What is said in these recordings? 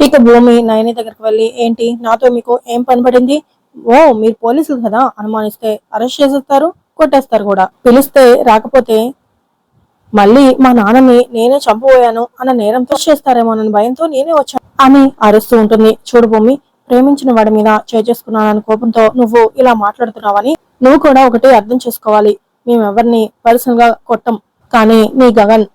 ఇక భూమి నయని దగ్గరికి వెళ్ళి ఏంటి? నాతో మీకు ఏం పని పడింది? ఓ మీరు పోలీసులు కదా? అనుమానిస్తే అరెస్ట్ చేసేస్తారు కొట్టేస్తారు కూడా. పిలిస్తే రాకపోతే మళ్ళీ మా నాన్నని నేనే చంపబోయాను అన్న నేరంతో చేస్తారేమోనని భయంతో నేనే వచ్చాను అని అరుస్తూ ఉంటుంది. చూడు భూమి ప్రేమించిన వాడి మీద చేసుకున్నానని కోపంతో నువ్వు ఇలా మాట్లాడుతున్నావని నువ్వు కూడా ఒకటి అర్థం చేసుకోవాలి. మేమెవరిని పర్సనల్గా కొట్టం. కానీ నీ గగన్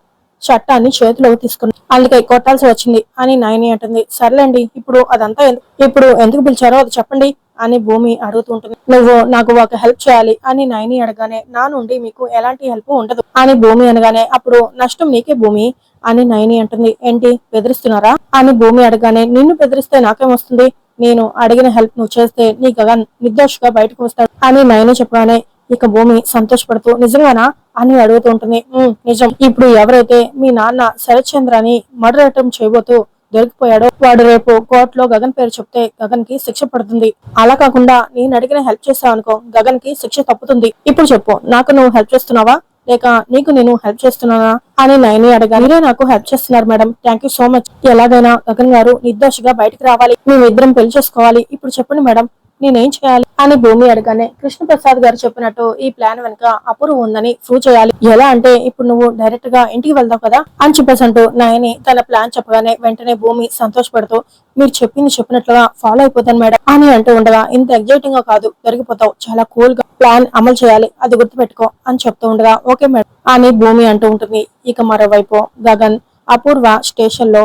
చట్టాన్ని చేతిలోకి తీసుకుని అందుకే కొట్టాల్సి వచ్చింది అని నయని అంటుంది. సర్లేండి ఇప్పుడు అదంతా ఇప్పుడు ఎందుకు పిలిచారో అది చెప్పండి అని భూమి అడుగుతుంటుంది నువ్వు నాకు ఒక హెల్ప్ చేయాలి అని నయని అడగానే నా నుండి మీకు ఎలాంటి హెల్ప్ ఉండదు అని భూమి అనగానే అప్పుడు నష్టం నీకే భూమి అని నయని అంటుంది. ఏంటి బెదిరిస్తున్నారా అని భూమి అడగానే నిన్ను బెదిరిస్తే నాకేం వస్తుంది? నేను అడిగిన హెల్ప్ నువ్వు చేస్తే నీ గగన్ నిర్దోషిగా బయటకు వస్తాడు అని నయని చెప్పగానే ఇక భూమి సంతోషపడుతూ నిజంగానా అని అడుగుతూ ఉంటుంది. నిజం. ఇప్పుడు ఎవరైతే మీ నాన్న శరత్చంద్రని మర్డర్ అటెంప్ట్ చేయబోతూ దొరికిపోయాడో వాడు రేపు కోర్టులో గగన్ పేరు చెప్తే గగన్కి శిక్ష పడుతుంది. అలా కాకుండా నేను అడిగిన హెల్ప్ చేసావు అనుకో గగన్కి శిక్ష తప్పుతుంది. ఇప్పుడు చెప్పు నాకు నువ్వు హెల్ప్ చేస్తున్నావా? లేక నీకు నేను హెల్ప్ చేస్తున్నానా? అని నయని అడగా మీరే నాకు హెల్ప్ చేస్తున్నారు madam. Thank you so much. ఎలాగైనా గగన్ గారు నిర్దోషిగా బయటకు రావాలి. మేమిద్దరం పెళ్ళి చేసుకోవాలి. ఇప్పుడు చెప్పండి మేడం. నేనేం చేయాలి అని భూమి అడగానే కృష్ణప్రసాద్ గారు చెప్పినట్టు ఈ ప్లాన్ వెనుక అపూర్వ ఉందని ప్రూవ్ చేయాలి. ఎలా అంటే ఇప్పుడు నువ్వు డైరెక్ట్గా ఇంటికి వెళ్దావు కదా అని చెప్పేసి అంటూ నాయని తన ప్లాన్ చెప్పగానే వెంటనే భూమి సంతోషపడుతూ మీరు చెప్పింది చెప్పినట్లుగా ఫాలో అయిపోతాను మేడం అని అంటూ ఉండగా ఇంత ఎగ్జైటింగ్గా కాదు దొరికిపోతావు చాలా కూల్గా ప్లాన్ అమలు చేయాలి అది గుర్తుపెట్టుకో అని చెప్తూ ఉండగా ఓకే మేడం అని భూమి అంటూ ఉంటుంది. ఇక మరోవైపు గగన్ అపూర్వ స్టేషన్లో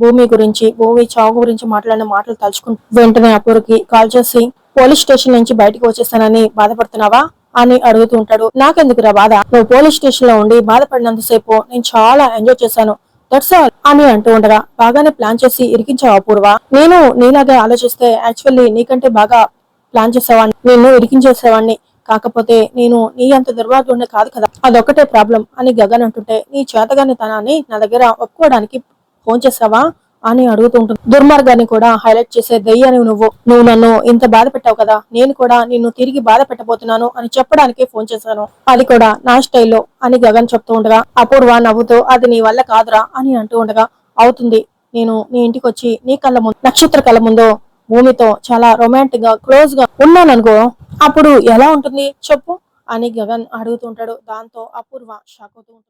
భూమి గురించి భూమి చావు గురించి మాట్లాడిన మాటలు తలుచుకుంటూ వెంటనే అపూర్వకి కాల్ చేసి పోలీస్ స్టేషన్ నుంచి బయటకు వచ్చేస్తానని బాధపడుతున్నావా? అని అడుగుతూ ఉంటాడు. నాకెందుకురా బాధ? నువ్వు పోలీస్ స్టేషన్లో ఉండి బాధపడినంతసేపు నేను చాలా ఎంజాయ్ చేశాను. దట్స్ ఆల్ అని అంటూ ఉండగా బాగానే ప్లాన్ చేసి ఇరికించావు అపూర్వ. నేను నీలాగే ఆలోచిస్తే యాక్చువల్లీ నీకంటే బాగా ప్లాన్ చేసేవాడిని నిన్ను ఇరికించేసేవాడిని కాకపోతే నేను నీ అంత దుర్భాగ్యుడిని కాదు కదా. అదొక్కటే ప్రాబ్లం అని గగన్ అంటుంటే నీ చేతగాని తనాన్ని నా దగ్గర ఒప్పుకోవడానికి ఫోన్ చేసావా అని అడుగుతుంటుంది. దుర్మార్గాన్ని కూడా హైలైట్ చేసే దయ్యాని నువ్వు. నువ్వు నన్ను ఇంత బాధ పెట్టావు కదా నేను కూడా నిన్ను తిరిగి బాధ పెట్టబోతున్నాను అని చెప్పడానికి ఫోన్ చేశాను. అది కూడా నా స్టైల్లో అని గగన్ చెప్తూ ఉండగా అపూర్వ నవ్వుతూ అది నీ వల్ల కాదురా అని అంటూ ఉండగా అవుతుంది. నేను నీ ఇంటికి వచ్చి నీ కళ్ళ ముందు నక్షత్ర కళ్ళ ముందు భూమితో చాలా రొమాంటిక్గా క్లోజ్గా ఉన్నాననుకో అప్పుడు ఎలా ఉంటుంది చెప్పు అని గగన్ అడుగుతుంటాడు దాంతో అపూర్వ షాక్ అవుతూ ఉంటుంది.